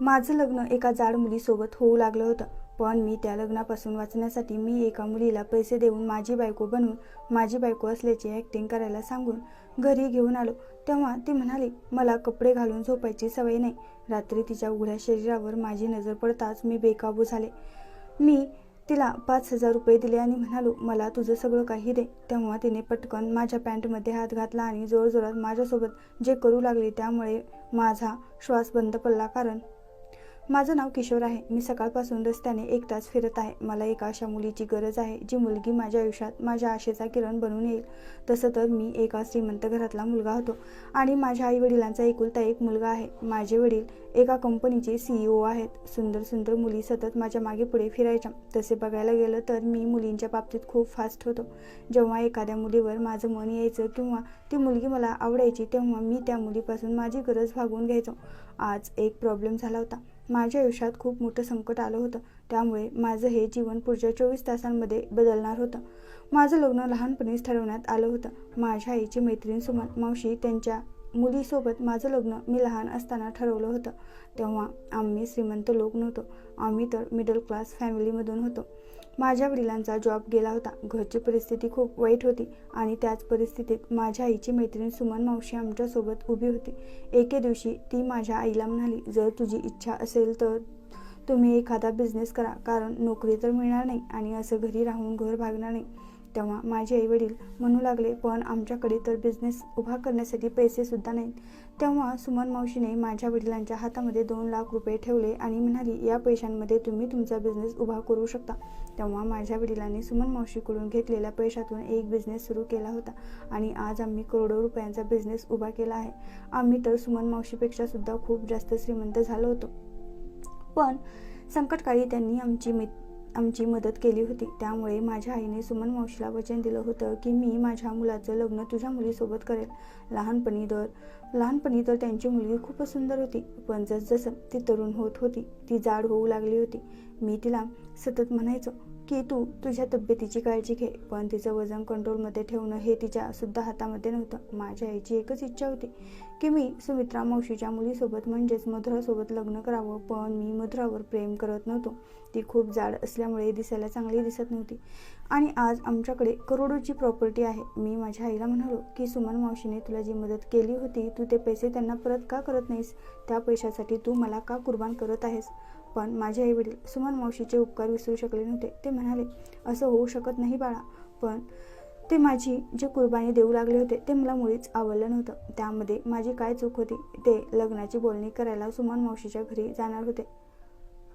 माझं लग्न एका जाड मुलीसोबत होऊ लागलं होतं. पण मी त्या लग्नापासून वाचण्यासाठी मी एका मुलीला पैसे देऊन माझी बायको बनवून माझी बायको असल्याची ॲक्टिंग करायला सांगून घरी घेऊन आलो. तेव्हा ती म्हणाली मला कपडे घालून झोपायची सवय नाही. रात्री तिच्या उघड्या शरीरावर माझी नजर पडताच मी बेकाबू झाले. मी तिला पाच हजार रुपये दिले आणि म्हणालो मला तुझं सगळं काही दे. तेव्हा तिने पटकन माझ्या पॅन्टमध्ये हात घातला आणि जोरजोरात माझ्यासोबत जे करू लागले त्यामुळे माझा श्वास बंद पडला कारण माझं नाव किशोर आहे. मी सकाळपासून रस्त्याने एक तास फिरत आहे. मला एका अशा मुलीची गरज आहे जी मुलगी माझ्या आयुष्यात माझ्या आशेचा किरण बनून येईल. तसं तर मी एका श्रीमंत घरातला मुलगा होतो आणि माझ्या आईवडिलांचा एकुलता एक मुलगा आहे. माझे वडील एका कंपनीचे सीईओ आहेत. सुंदर सुंदर मुली सतत माझ्या मागे पुढे फिरायच्या. तसे बघायला गेलं तर मी मुलींच्या बाबतीत खूप फास्ट होतो. जेव्हा एखाद्या मुलीवर माझं मन यायचं किंवा ती मुलगी मला आवडायची तेव्हा मी त्या मुलीपासून माझी गरज भागवून घ्यायचो. आज एक प्रॉब्लेम झाला होता. माझ्या आयुष्यात खूप मोठं संकट आलं होतं. त्यामुळे माझं हे जीवन पुढच्या चोवीस तासांमध्ये बदलणार होतं. माझं लग्न लहानपणीच ठरवण्यात आलं होतं. माझ्या आईची मैत्रीण सुमन मावशी त्यांच्या मुलीसोबत माझं लग्न मी लहान असताना ठरवलं होतं. तेव्हा आम्ही श्रीमंत लोक नव्हतो. आम्ही तर मिडल क्लास फॅमिलीमधून होतो. माझ्या वडिलांचा जॉब गेला होता. घरची परिस्थिती खूप वाईट होती आणि त्याच परिस्थितीत माझ्या आईची मैत्रीण सुमन मावशी आमच्यासोबत उभी होती. एके दिवशी ती माझ्या आईला म्हणाली जर तुझी इच्छा असेल तर तुम्ही एखादा बिझनेस करा कारण नोकरी तर मिळणार नाही आणि असं घरी राहून घर भागणार नाही. तेव्हा माझे आई वडील म्हणू लागले पण आमच्याकडे तर बिझनेस उभा करण्यासाठी पैसेसुद्धा नाहीत. तेव्हा सुमन मावशीने माझ्या वडिलांच्या हातामध्ये दोन लाख रुपये ठेवले आणि म्हणाली या पैशांमध्ये तुम्ही तुमचा बिझनेस उभा करू शकता. तेव्हा माझ्या वडिलांनी सुमन मावशीकडून घेतलेल्या पैशातून एक बिझनेस सुरू केला होता आणि आज आम्ही करोडो रुपयांचा बिझनेस उभा केला आहे. आम्ही तर सुमन मावशीपेक्षा सुद्धा खूप जास्त श्रीमंत झालो होतो. पण संकटकाळी त्यांनी आमची मित आमची मदत केली होती. त्यामुळे माझ्या आईने सुमन मावशीला वचन दिलं होतं की मी माझ्या मुलाचं लग्न तुझ्या मुलीसोबत करेल. लहानपणी दर लहानपणी तर त्यांची मुलगी खूपच सुंदर होती. पण जसजसं ती तरुण होत होती ती जाड होऊ लागली होती. मी तिला सतत म्हणायचो की तू तुझ्या तब्येतीची काळजी घे. पण तिचं वजन कंट्रोलमध्ये ठेवणं हे तिच्या सुद्धा हातामध्ये नव्हतं. माझ्या आईची एकच इच्छा होती की मी सुमित्रा मावशीच्या मुलीसोबत म्हणजेच मधुरासोबत लग्न करावं. पण मी मधुरावर प्रेम करत नव्हतो. ती खूप जाड असल्यामुळे दिसायला चांगली दिसत नव्हती. आणि आज आमच्याकडे करोडोची प्रॉपर्टी आहे. मी माझ्या आईला म्हणालो की सुमन मावशीने तुला जी मदत केली होती तू ते पैसे त्यांना परत का करत नाहीस? त्या पैशासाठी तू मला का कुर्बान करत आहेस? पण माझे आई वडील सुमन मावशीचे उपकार विसरू शकले नव्हते. ते म्हणाले असं होऊ शकत नाही बाळा पण ते माझी जे कुर्बानी देऊ लागले होते ते मला मुळीच आवडलं नव्हतं. त्यामध्ये माझी काय चूक होती ते लग्नाची बोलणी करायला सुमन मावशीच्या घरी जाणार होते.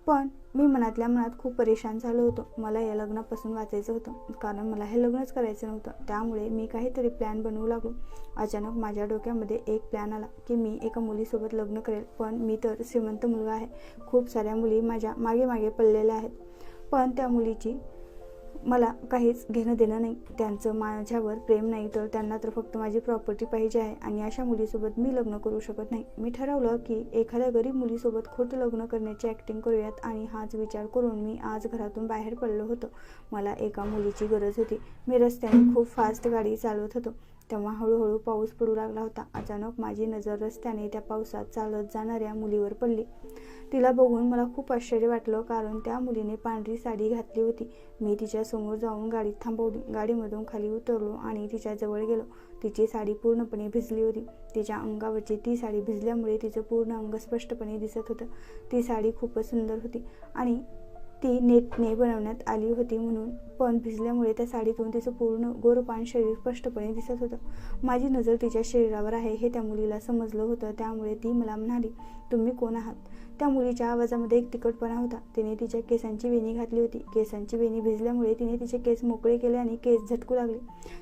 पण मी मनातल्या मनात खूप परेशान झालो होतो. मला या लग्नापासून वाचायचं होतं. कारण मला हे लग्नच करायचं नव्हतं. त्यामुळे मी काहीतरी प्लॅन बनवू लागलो. अचानक माझ्या डोक्यामध्ये एक प्लॅन आला की मी एका मुलीसोबत लग्न करेल. पण मी तर श्रीमंत मुलगा आहे. खूप साऱ्या मुली माझ्या मागे मागे पडलेल्या आहेत. पण त्या मुलीची मला काहीच घेणं देणं नाही. त्यांचं माझ्यावर प्रेम नाही तर त्यांना तर फक्त माझी प्रॉपर्टी पाहिजे आहे आणि अशा मुलीसोबत मी लग्न करू शकत नाही. मी ठरवलं की एखाद्या गरीब मुलीसोबत खोटं लग्न करण्याची ॲक्टिंग करूयात आणि हाच विचार करून मी आज घरातून बाहेर पडलो होतो. मला एका मुलीची गरज होती. मी रस्त्याने खूप फास्ट गाडी चालवत होतो. तेव्हा हळूहळू पाऊस पडू लागला होता. अचानक माझी नजर रस्त्याने त्या पावसात चालत जाणाऱ्या मुलीवर पडली. तिला बघून मला खूप आश्चर्य वाटलं कारण त्या मुलीने पांढरी साडी घातली होती. मी तिच्या समोर जाऊन गाडी थांबवली. गाडीमधून खाली उतरलो आणि तिच्या जवळ गेलो. तिची साडी पूर्णपणे भिजली होती. तिच्या अंगावरची ती साडी भिजल्यामुळे तिचं पूर्ण अंग स्पष्टपणे दिसत होतं. ती साडी खूपच सुंदर होती आणि ती नेटने बनवण्यात आली होती म्हणून. पण भिजल्यामुळे त्या साडीतून तिचं पूर्ण गोरपान शरीर स्पष्टपणे दिसत होतं. माझी नजर तिच्या शरीरावर आहे हे त्या मुलीला समजलं होतं. त्यामुळे ती मला म्हणाली तुम्ही कोण आहात? त्या मुलीच्या आवाजामध्ये एक तिखटपणा होता. तिने तिच्या केसांची वेणी घातली होती. केसांची वेणी भिजल्यामुळे तिने तिचे केस मोकळे केले आणि केस झटकू लागले.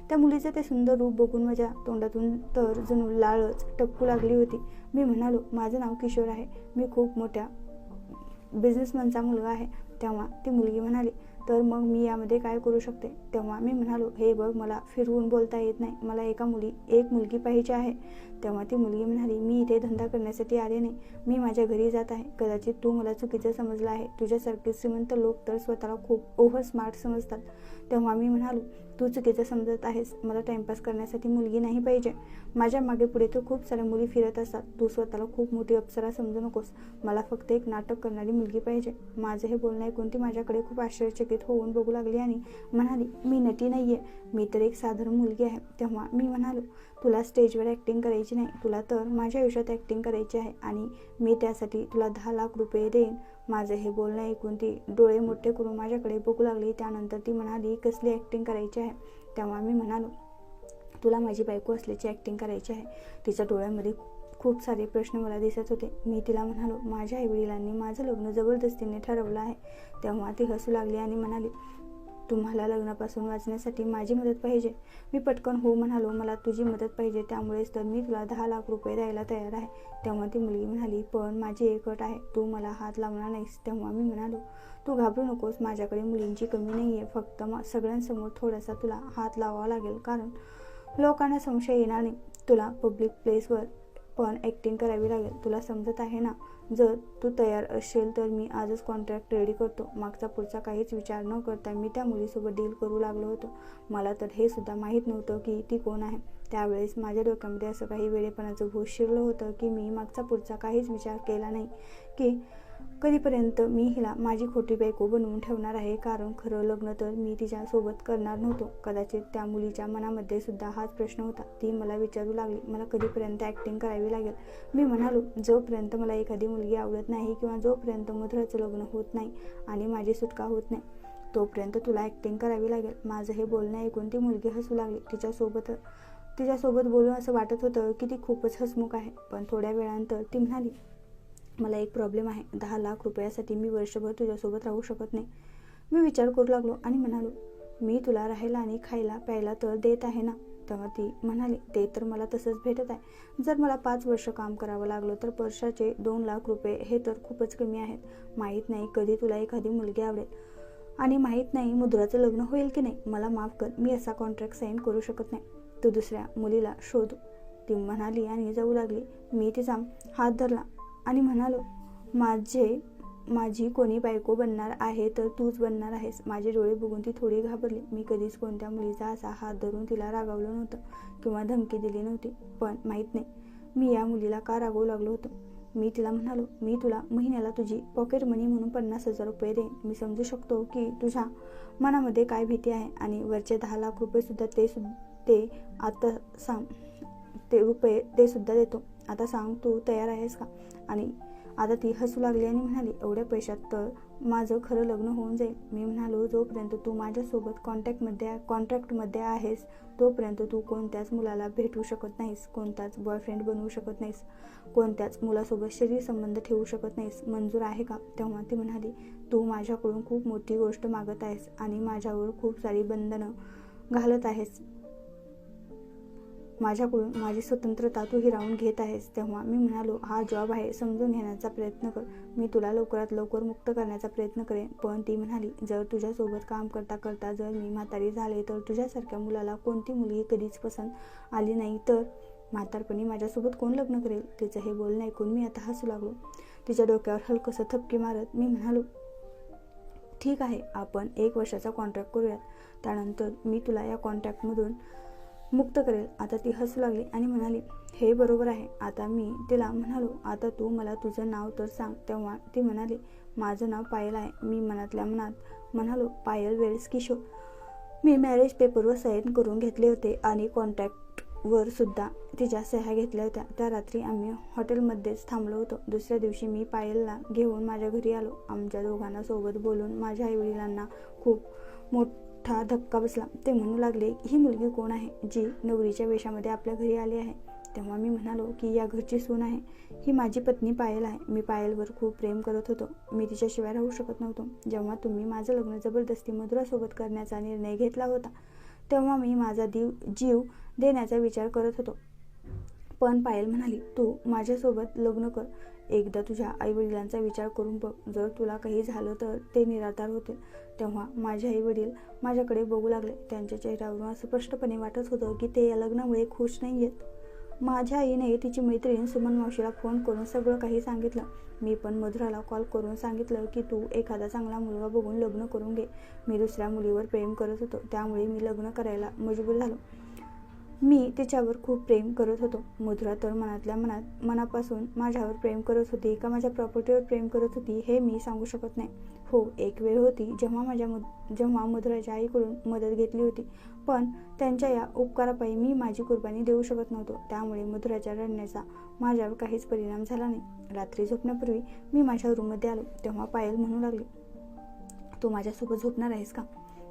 त्या मुलीचं ते सुंदर रूप बघून माझ्या तोंडातून तर जणू लाळच टपकू लागली होती. मी म्हणालो माझं नाव किशोर आहे. मी खूप मोठ्या बिझनेसमॅनचा मुलगा आहे. तेव्हा ती मुलगी म्हणाली तर मग मी यामध्ये काय करू शकते? तेव्हा मी म्हणालो हे बघ मला फिरवून बोलता येत नाही. मला एका मुली एक मुलगी पाहिजे आहे. तेव्हा ती मुलगी म्हणाली मी इथे धंदा करण्यासाठी आले नाही. मी माझ्या घरी जात आहे. कदाचित तू मला चुकीचं समजलं आहे. तुझ्यासारखे श्रीमंत लोक तर स्वतःला खूप ओव्हर स्मार्ट समजतात. तेव्हा मी म्हणालो तू चुकीचं समजत आहेस. मला टाइमपास करण्यासाठी मुलगी नाही पाहिजे. माझ्या मागे पुढे तर खूप साऱ्या मुली फिरत असतात. तू स्वतःला खूप मोठी अप्सरा समजू नकोस. मला फक्त एक नाटक करणारी मुलगी पाहिजे. माझं हे बोलणं ऐकून ती माझ्याकडे खूप आश्चर्यचकित होऊन बघू लागली आणि म्हणाली मी नटी नाही आहे मी तर एक साधारण मुलगी आहे. तेव्हा मी म्हणालो तुला स्टेजवर ॲक्टिंग करायची नाही. तुला तर माझ्या आयुष्यात ॲक्टिंग करायची आहे आणि मी त्यासाठी तुला दहा लाख रुपये देईन. माझं हे बोलणं ऐकून ती डोळे मोठे करून माझ्याकडे बघू लागली. त्यानंतर ती म्हणाली कसली ॲक्टिंग करायची आहे? तेव्हा मी म्हणालो तुला माझी बायको असल्याची ॲक्टिंग करायची आहे. तिच्या डोळ्यामध्ये खूप सारे प्रश्न मला दिसत होते. मी तिला म्हणालो माझ्या आईवडिलांनी माझं लग्न जबरदस्तीने ठरवलं आहे. तेव्हा ती हसू लागली आणि म्हणाली तुम्हाला लग्नापासून वाचण्यासाठी माझी मदत पाहिजे. मी पटकन हो म्हणालो मला तुझी मदत पाहिजे. त्यामुळेच तर मी तुला दहा लाख रुपये द्यायला तयार आहे. तेव्हा ती मुलगी म्हणाली पण माझी एक अट आहे. तू मला हात लावणार नाहीस. तेव्हा मी म्हणालो तू घाबरू नकोस. माझ्याकडे मुलींची कमी नाही आहे फक्त म सगळ्यांसमोर थोडासा तुला हात लावावा लागेल. कारण लोकांना संशय येणार नाही. तुला पब्लिक प्लेसवर पण ॲक्टिंग करावी लागेल. तुला समजत आहे ना? जर तू तयार असेल तर मी आजच कॉन्ट्रॅक्ट रेडी करतो. मागचा पुढचा काहीच विचार न करता मी त्या मुलीसोबत डील करू लागलो होतो. मला तर हे सुद्धा माहीत नव्हतं की ती कोण आहे. त्यावेळेस माझ्या डोक्यामध्ये असं काही वेळेपणाचं भूत शिरलं होतं की मी मागचा पुढचा काहीच विचार केला नाही. की कधीपर्यंत मी हिला माझी खोटी बायको बनवून ठेवणार आहे? कारण खरं लग्न तर मी तिच्यासोबत करणार नव्हतो. कदाचित त्या मुलीच्या मनामध्ये सुद्धा हाच प्रश्न होता. ती मला विचारू लागली. मला कधीपर्यंत ॲक्टिंग करावी लागेल? मी म्हणालो जोपर्यंत मला एखादी मुलगी आवडत नाही किंवा जोपर्यंत मधुराचं लग्न होत नाही आणि माझी सुटका होत नाही तोपर्यंत तुला ॲक्टिंग करावी लागेल. माझं हे बोलणं ऐकून ती मुलगी हसू लागली. तिच्यासोबत तिच्यासोबत बोलून असं वाटत होतं की ती खूपच हसमुख आहे. पण थोड्या वेळानंतर ती म्हणाली मला एक प्रॉब्लेम आहे. दहा लाख रुपयासाठी मी वर्षभर तुझ्यासोबत राहू शकत नाही. मी विचार करू लागलो आणि म्हणालो मी तुला राहायला आणि खायला प्यायला तर देत आहे ना? तेव्हा ती म्हणाली ते तर मला तसंच भेटत आहे. जर मला पाच वर्ष काम करावं लागलं तर वर्षाचे दोन लाख रुपये हे तर खूपच कमी आहेत. माहीत नाही कधी तुला एखादी मुलगी आवडेल. आणि माहीत नाही मुद्राचं लग्न होईल की नाही. मला माफ कर मी असा कॉन्ट्रॅक्ट साईन करू शकत नाही. तू दुसऱ्या मुलीला शोध. ती म्हणाली आणि जाऊ लागली. मी तिचा हात धरला. आणि म्हणालो माझे माझी कोणी बायको बनणार आहे तर तूच बनणार आहेस माझे डोळे बघून ती थोडी घाबरली. मी कधीच कोणत्या मुलीचा असा हात धरून तिला रागावलं नव्हतं किंवा धमकी दिली नव्हती. पण माहीत नाही मी या मुलीला का रागवू लागलो होतो? मी तिला म्हणालो मी तुला महिन्याला तुझी पॉकेट मनी म्हणून पन्नास हजार रुपये देईन. मी समजू शकतो की तुझ्या मनामध्ये काय भीती आहे आणि वरचे दहा लाख रुपयेसुद्धा ते सुद्धा ते आता सांग ते रुपये ते सुद्धा देतो. आता सांग तू तयार आहेस का? आणि आता ती हसू लागली आणि म्हणाली एवढ्या पैशात तर माझं खरं लग्न होऊन जाईल. मी म्हणालो जोपर्यंत तू माझ्यासोबत कॉन्टॅक्टमध्ये कॉन्ट्रॅक्टमध्ये आहेस तोपर्यंत तू कोणत्याच मुलाला भेटू शकत नाहीस कोणताच बॉयफ्रेंड बनवू शकत नाहीस कोणत्याच मुलासोबत शरीर संबंध ठेवू शकत नाहीस मंजूर आहे का? तेव्हा ती म्हणाली तू माझ्याकडून खूप मोठी गोष्ट मागत आहेस आणि माझ्यावर खूप सारी बंधनं घालत आहेस. माझ्याकडून माझी स्वतंत्रता तू हिरावून घेत आहेस तेव्हा मी म्हणालो हा जॉब आहे समजून घेण्याचा प्रयत्न कर. मी तुला लवकरात लवकर मुक्त करण्याचा प्रयत्न करेन. पण ती म्हणाली जर तुझ्यासोबत काम करता करता जर मी म्हातारी झाले तर तुझ्यासारख्या मुलाला कोणती मुलगी कधीच पसंत आली नाही? तर म्हातारपणी माझ्यासोबत कोण लग्न करेल? तिचं हे बोलणं ऐकून मी आता हसू लागलो. तिच्या डोक्यावर हलकंसं थपकी मारत मी म्हणालो ठीक आहे आपण एक वर्षाचा कॉन्ट्रॅक्ट करूयात. त्यानंतर मी तुला या कॉन्ट्रॅक्टमधून मुक्त करेल. आता ती हसू लागली आणि म्हणाली हे बरोबर आहे. आता मी तिला म्हणालो आता तू मला तुझं नाव तर सांग. तेव्हा ती म्हणाली माझं नाव पायल आहे. मी मनातल्या मनात म्हणालो पायल वेळेस किशोर. मी मॅरेज पेपरवर साईन करून घेतले होते आणि कॉन्टॅक्टवर सुद्धा तिच्या सह्या घेतल्या होत्या. त्या रात्री आम्ही हॉटेलमध्येच थांबलो होतो. दुसऱ्या दिवशी मी पायलला घेऊन माझ्या घरी आलो. आमच्या दोघांना सोबत बोलून माझ्या आईवडिलांना खूप मोठ मोठा धक्का बसला. ते म्हणू लागले ही मुलगी कोण आहे जी नवरीच्या वेशामध्ये आपल्या घरी आली आहे? तेव्हा मी म्हणालो की या घरची सून आहे. ही माझी पत्नी पायल आहे. मी पायलवर खूप प्रेम करत होतो. मी तिच्याशिवाय राहू शकत नव्हतो. जेव्हा तुम्ही माझं लग्न जबरदस्ती मधुरासोबत करण्याचा निर्णय घेतला होता तेव्हा मी माझा दीव जीव देण्याचा विचार करत होतो. पण पायल म्हणाली तू माझ्यासोबत लग्न कर. एकदा तुझ्या आईवडिलांचा विचार करून बघ. जर तुला काही झालं तर ते निराधार होतील. तेव्हा माझे आईवडील माझ्याकडे बघू लागले. त्यांच्या चेहऱ्यावरून असं स्पष्टपणे वाटत होतं की ते या लग्नामुळे खुश नाही आहेत माझ्या आईने तिची मैत्रीण सुमन मावशीला फोन करून सगळं काही सांगितलं. मी पण मधुराला कॉल करून सांगितलं की तू एखादा चांगला मुलगा बघून लग्न करून घे. मी दुसऱ्या मुलीवर प्रेम करत होतो. त्यामुळे मी लग्न करायला मजबूर झालो. मी तिच्यावर खूप प्रेम करत होतो. मधुरा तर मनातल्या मनात मनापासून माझ्यावर प्रेम करत होती का माझ्या प्रॉपर्टीवर प्रेम करत होती हे मी सांगू शकत नाही. हो एक वेळ होती जेव्हा माझ्या मुद जेव्हा मधुराच्या आईकडून मदत घेतली होती. पण त्यांच्या या उपकारापायी मी माझी कुर्बानी देऊ शकत नव्हतो. त्यामुळे मधुराच्या रडण्याचा माझ्यावर काहीच परिणाम झाला नाही. रात्री झोपण्यापूर्वी मी माझ्या रूममध्ये आलो. तेव्हा पायल म्हणू लागली तू माझ्यासोबत झोपणार आहेस का?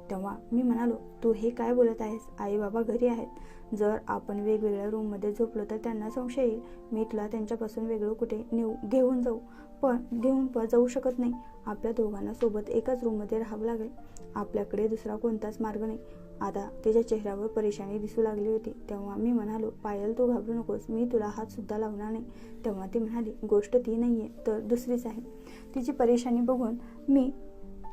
तेव्हा मी म्हणालो तू हे काय बोलत आहेस? आई बाबा घरी आहेत. जर आपण वेगवेगळ्या रूममध्ये झोपलो तर त्यांना संशय येईल. मी तुला त्यांच्यापासून वेगळं कुठे नेऊ घेऊन जाऊ. पण घेऊन पण जाऊ शकत नाही. आपल्या दोघांना सोबत एकाच रूममध्ये राहावं लागेल. आपल्याकडे दुसरा कोणताच मार्ग नाही. आता तिच्या चेहऱ्यावर परेशानी दिसू लागली होती. तेव्हा मी म्हणालो पायल तू घाबरू नकोस. मी तुला हातसुद्धा लावणार नाही. तेव्हा ती म्हणाली गोष्ट ती नाही आहे तर दुसरीच आहे. तिची परेशानी बघून मी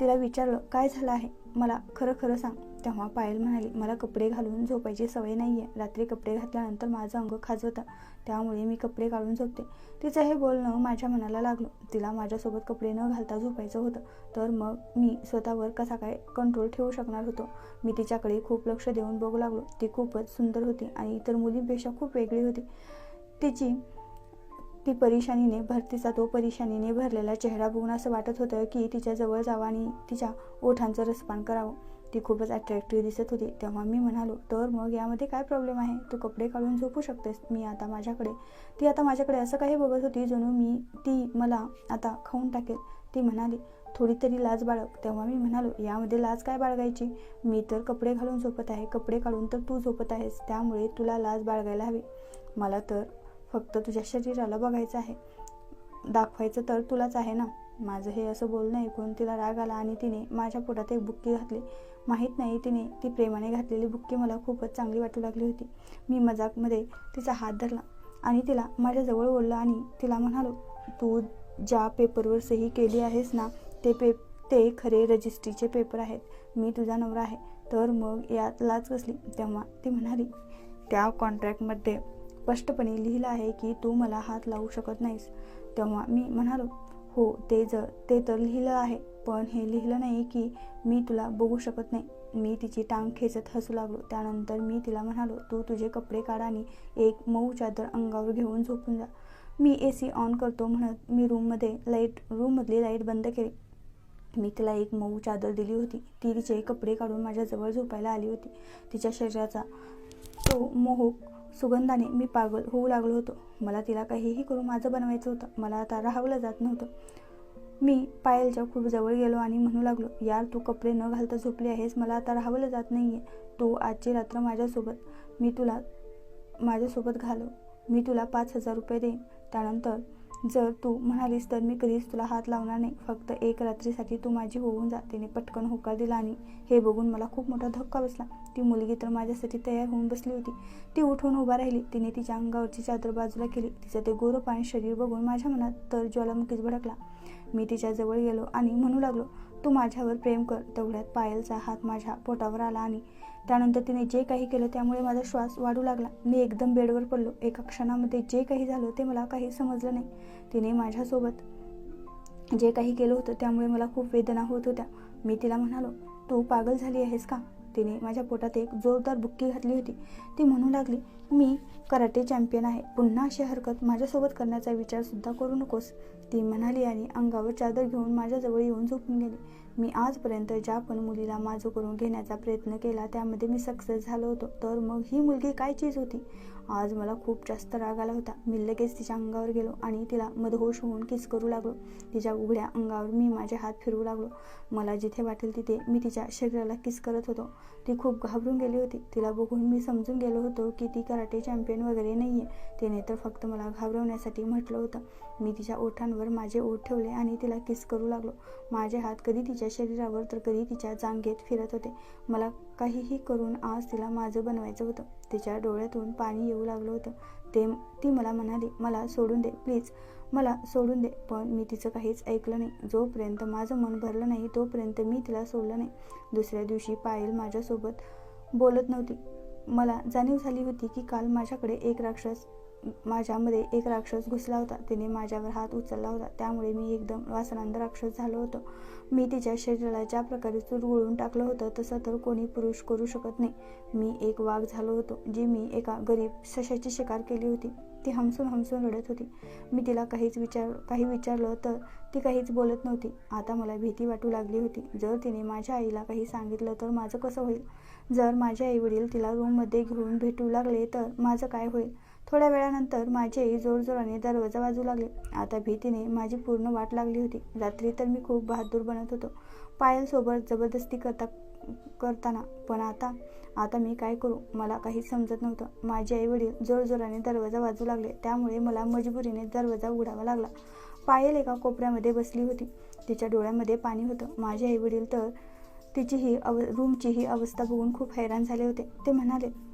तिला विचारलं काय झालं आहे? मला खरं खरं सांग. तेव्हा पायल म्हणाली मला कपडे घालून झोपायची सवय नाही आहे रात्री कपडे घातल्यानंतर माझं अंग खाजवतं त्यामुळे मी कपडे काढून झोपते. तिचं हे बोलणं माझ्या मनाला लागलं. तिला माझ्यासोबत कपडे न घालता झोपायचं होतं. तर मग मी स्वतःवर कसा काय कंट्रोल ठेवू शकणार होतो? मी तिच्याकडे खूप लक्ष देऊन बघू लागलो. ती खूपच सुंदर होती आणि इतर मुलींपेक्षा खूप वेगळी होती. तिची ती परेशानीने भरतीचा तो परेशानीने भरलेला चेहरा बघून असं वाटत होतं की तिच्या जवळ जावं आणि तिच्या ओठांचं रसपान करावं. ती खूपच अट्रॅक्टिव्ह दिसत होती. तेव्हा मी म्हणालो तर मग यामध्ये काय प्रॉब्लेम आहे? तू कपडे काढून झोपू शकतेस. मी आता माझ्याकडे ती आता माझ्याकडे असं काही बघत होती जणू मी ती मला आता खाऊन टाकेल. ती म्हणाली थोडी तरी लाज बाळग. तेव्हा मी म्हणालो यामध्ये लाज काय बाळगायची? मी तर कपडे घालून झोपत आहे. कपडे काढून तर तू झोपत आहेस. त्यामुळे तुला लाज बाळगायला हवी. मला तर फक्त तुझ्या शरीराला बघायचं आहे. दाखवायचं तर तुलाच आहे ना? माझं हे असं बोलणं ऐकून तिला राग आला आणि तिने माझ्या पोटात एक बुक्की घातली. माहीत नाही तिने ती प्रेमाने घातलेली बुक्की मला खूपच चांगली वाटू लागली होती. मी मजाकमध्ये तिचा हात धरला आणि तिला माझ्याजवळ ओढलं आणि तिला म्हणालो तू ज्या पेपरवर सही केली आहेस ना ते पे ते खरे रजिस्ट्रीचे पेपर आहेत. मी तुझा नवरा आहे. तर मग यात लाच कसली तेव्हा ती म्हणाली त्या कॉन्ट्रॅक्टमध्ये स्पष्टपणे लिहिलं आहे की तू मला हात लावू शकत नाहीस. तेव्हा मी म्हणालो हो ते जर ते तर लिहिलं आहे. पण हे लिहिलं नाही की मी तुला बघू शकत नाही. मी तिची टांग खेचत हसू लागलो. त्यानंतर मी तिला म्हणालो तू तुझे कपडे काढ आणि एक मऊ चादर अंगावर घेऊन झोपून जा. मी ए सी ऑन करतो म्हणत मी रूममध्ये लाइट रूममधली लाइट बंद केली. मी तिला एक मऊ चादर दिली होती. ती तिचे कपडे काढून माझ्याजवळ झोपायला आली होती. तिच्या शरीराचा तो मोहक सुगंधाने मी पागल होऊ लागलो होतो. मला तिला काहीही करून माझं बनवायचं होतं. मला आता राहावलं जात नव्हतं. मी पायलच्या खूप जवळ गेलो आणि म्हणू लागलो यार तू कपडे न घालता झोपली आहेस मला आता राहावलं जात नाही आहे तू आजची रात्र माझ्यासोबत. मी तुला माझ्यासोबत घालव. मी तुला पाच हजार रुपये देईन. त्यानंतर जर तू म्हणालीस तर मी कधीच तुला हात लावणार नाही. फक्त एक रात्रीसाठी तू माझी होऊन जा. तिने पटकन होकार दिला आणि हे बघून मला खूप मोठा धक्का बसला. ती मुलगी तर माझ्यासाठी तयार होऊन बसली होती. ती उठून उभा राहिली. तिने तिच्या अंगावरची चादर बाजूला केली. तिचं ते गोरपाणी शरीर बघून माझ्या मनात तर ज्वालामुखीच भडकला. मी तिच्याजवळ गेलो आणि म्हणू लागलो तू माझ्यावर प्रेम कर. तेवढ्यात पायलचा हात माझ्या पोटावर आला आणि त्यानंतर तिने जे काही केलं त्यामुळे माझा श्वास वाढू लागला. मी एकदम बेडवर पडलो. एका क्षणामध्ये जे काही झालं ते मला काही समजलं नाही. तिने माझ्यासोबत जे काही केलं होतं त्यामुळे मला खूप वेदना होत होत्या. मी तिला म्हणालो तू पागल झाली आहेस का? तिने माझ्या पोटात एक जोरदार बुक्की घातली होती. ती म्हणू लागली मी कराटे चॅम्पियन आहे. पुन्हा अशी हरकत माझ्यासोबत करण्याचा विचारसुद्धा करू नकोस. ती म्हणाली आणि अंगावर चादर घेऊन माझ्याजवळ येऊन झोपून गेली. मी आजपर्यंत ज्या पण मुलीला माझं करून घेण्याचा प्रयत्न केला त्यामध्ये मी सक्सेस झालो होतो. तर मग ही मुलगी काय चीज होती? आज मला खूप जास्त राग आला होता. मी लगेच तिच्या अंगावर गेलो आणि तिला मदहोश होऊन किस करू लागलो. तिच्या उघड्या अंगावर मी माझे हात फिरवू लागलो. मला जिथे वाटेल तिथे मी तिच्या शरीराला किस करत होतो. ती खूप घाबरून गेली होती. तिला बघून मी समजून गेलो होतो की ती कराटे चॅम्पियन वगैरे नाही आहे तिने तर फक्त मला घाबरवण्यासाठी म्हटलं होतं. मी तिच्या ओठांवर माझे ओठ ठेवले आणि तिला किस करू लागलो. माझे हात कधी तिच्या शरीरावर तर कधी तिच्या जांगेत फिरत होते. मला काहीही करून आज तिला माझं बनवायचं होतं. तिच्या डोळ्यातून पाणी येऊ लागलं होतं. ते ती मला म्हणाली मला सोडून दे प्लीज. मला सोडून दे पण मी तिचं काहीच ऐकलं नाही. जोपर्यंत माझं मन भरलं नाही तोपर्यंत मी तिला सोडलं नाही. दुसऱ्या दिवशी पायल माझ्यासोबत बोलत नव्हती. मला जाणीव झाली होती की काल माझ्याकडे एक राक्षस माझ्यामध्ये एक राक्षस घुसला होता. तिने माझ्यावर हात उचलला होता. त्यामुळे मी एकदम वासनांद राक्षस झालो होतो. मी तिच्या शरीराला ज्या प्रकारे चुरगुळून टाकलं होतं तसं तर कोणी पुरुष करू शकत नाही. मी एक वाघ झालो होतो जी मी एका गरीब सशाची शिकार केली होती. ती हमसून हमसून रडत होती. मी तिला काहीच विचार काही विचारलं तर ती काहीच बोलत नव्हती. आता मला भीती वाटू लागली होती. जर तिने माझ्या आईला काही सांगितलं तर माझं कसं होईल? जर माझे आई वडील तिला रूममध्ये घेऊन भेटू लागले तर माझं काय होईल? थोड्या वेळानंतर माझी आई जोरजोराने दरवाजा वाजू लागले. आता भीतीने माझी पूर्ण वाट लागली होती. रात्री तर मी खूप बहादूर बनत होतो. पायलसोबत जबरदस्ती करता करताना. पण आता आता मी काय करू? मला काहीच समजत नव्हतं. माझे आई वडील जोरजोराने दरवाजा वाजू लागले. त्यामुळे मला मजबुरीने दरवाजा उघडावा लागला. पायल एका कोपऱ्यामध्ये बसली होती. तिच्या डोळ्यामध्ये पाणी होतं. माझे आई वडील तर तिची ही अव रूमची ही अवस्था बघून खूप हैराण झाले होते. ते म्हणाले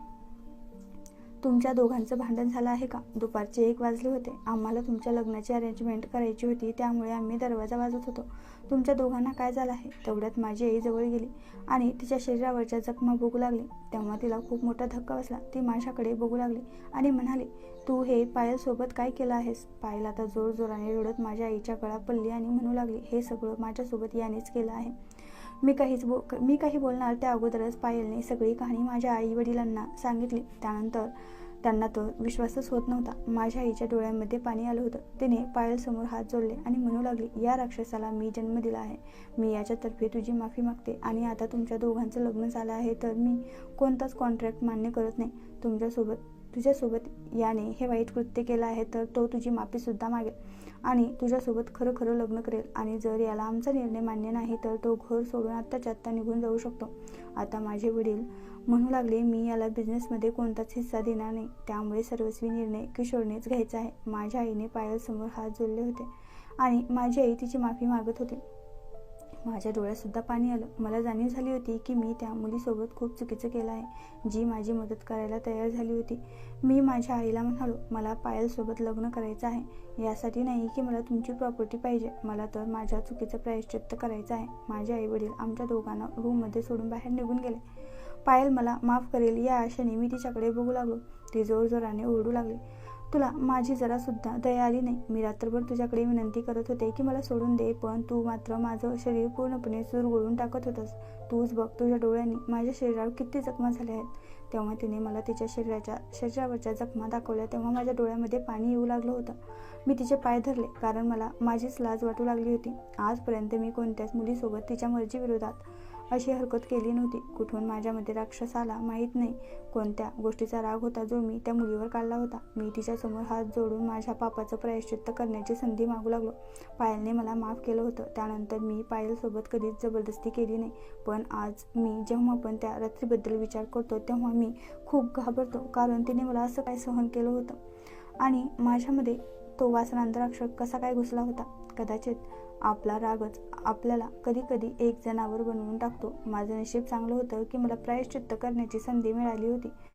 तुमच्या दोघांचं भांडण झालं आहे का? दुपारचे एक वाजले होते. आम्हाला तुमच्या लग्नाची अरेंजमेंट करायची होती त्यामुळे आम्ही दरवाजा वाजत होतो. तुमच्या दोघांना काय झालं आहे? तेवढ्यात माझी आई जवळ गेली आणि तिच्या शरीरावरच्या जखमा बघू लागली. तेव्हा तिला खूप मोठा धक्का बसला. ती माझ्याकडे बघू लागली आणि म्हणाली तू हे पायलसोबत काय केलं आहेस? पायल आता जोर जोराने रडत माझ्या आईच्या गळा पडली आणि म्हणू लागली हे सगळं माझ्यासोबत यानेच केलं आहे. मी काहीच बो मी काही बोलणार त्या अगोदरच पायलने सगळी कहाणी माझ्या आई वडिलांना सांगितली. त्यानंतर त्यांना तो विश्वासच होत नव्हता. माझ्या आईच्या डोळ्यांमध्ये पाणी आलं होतं. तिने पायलसमोर हात जोडले आणि म्हणू लागली या राक्षसाला मी जन्म दिला आहे. मी याच्यातर्फे तुझी माफी मागते आणि आता तुमच्या दोघांचं लग्न झालं आहे तर मी कोणताच कॉन्ट्रॅक्ट मान्य करत नाही. तुमच्यासोबत तुझ्यासोबत याने हे वाईट कृत्य केलं आहे तर तो तुझी माफीसुद्धा मागेल. आणि तुझ्यासोबत खरं खरं लग्न करेल. आणि जर याला आमचा निर्णय मान्य नाही तर तो घर सोडून आत्ताच्या आत्ता निघून जाऊ शकतो. आता माझे वडील म्हणू लागले मी याला बिझनेसमध्ये कोणताच हिस्सा देणार नाही. त्यामुळे सर्वस्वी निर्णय किशोरनेच घ्यायचा आहे. माझ्या आईने पायलसमोर हात जोडले होते. आणि माझी आई तिची माफी मागत होती. माझ्या डोळ्यातसुद्धा पाणी आलं. मला जाणीव झाली होती की मी त्या मुलीसोबत खूप चुकीचं केलं आहे जी माझी मदत करायला तयार झाली होती. मी माझ्या आईला म्हणालो मला पायलसोबत लग्न करायचं आहे. यासाठी नाही की मला तुमची प्रॉपर्टी पाहिजे. मला तर माझ्या चुकीचं प्रायश्चित्त करायचं आहे. माझे आई वडील आमच्या दोघांना रूममध्ये सोडून बाहेर निघून गेले. पायल मला माफ करेल या आशेने मी तिच्याकडे बघू लागलो. ती जोरजोराने ओरडू लागली. तुला माझी जरासुद्धा दया आली नाही. मी रात्रभर तुझ्याकडे विनंती करत होते की मला सोडून दे पण तू मात्र माझं शरीर पूर्णपणे चुरगळून टाकत होतंस. तूच बघ तुझ्या डोळ्यांनी माझ्या शरीरावर किती जखमा झाल्या आहेत. तेव्हा तिने मला तिच्या शरीराच्या शरीरावरच्या जखमा दाखवल्या. तेव्हा माझ्या डोळ्यामध्ये पाणी येऊ लागलं होतं. मी तिचे पाय धरले कारण मला माझीच लाज वाटू लागली होती. आजपर्यंत मी कोणत्याच मुलीसोबत तिच्या मर्जीविरोधात अशी हरकत केली नव्हती. कुठून माझ्यामध्ये राक्षस आला माहीत नाही. कोणत्या गोष्टीचा राग होता जो मी त्या मुलीवर काढला होता? मी तिच्यासमोर हात जोडून माझ्या पापाचं प्रायश्चित्त करण्याची संधी मागू लागलो. पायलने मला माफ केलं होतं. त्यानंतर मी पायलसोबत कधीच जबरदस्ती केली नाही. पण आज मी जेव्हा पण त्या रात्रीबद्दल विचार करतो तेव्हा मी खूप घाबरतो कारण तिने मला असं काय सहन केलं होतं? आणि माझ्यामध्ये तो वासनांतराक्षर कसा काय घुसला होता? कदाचित आपला रागच आपल्याला कधी कधी एक जनावर बनवून टाकतो. माझं नशीब चांगलं होतं की मला प्रायश्चित्त करण्याची संधी मिळाली होती.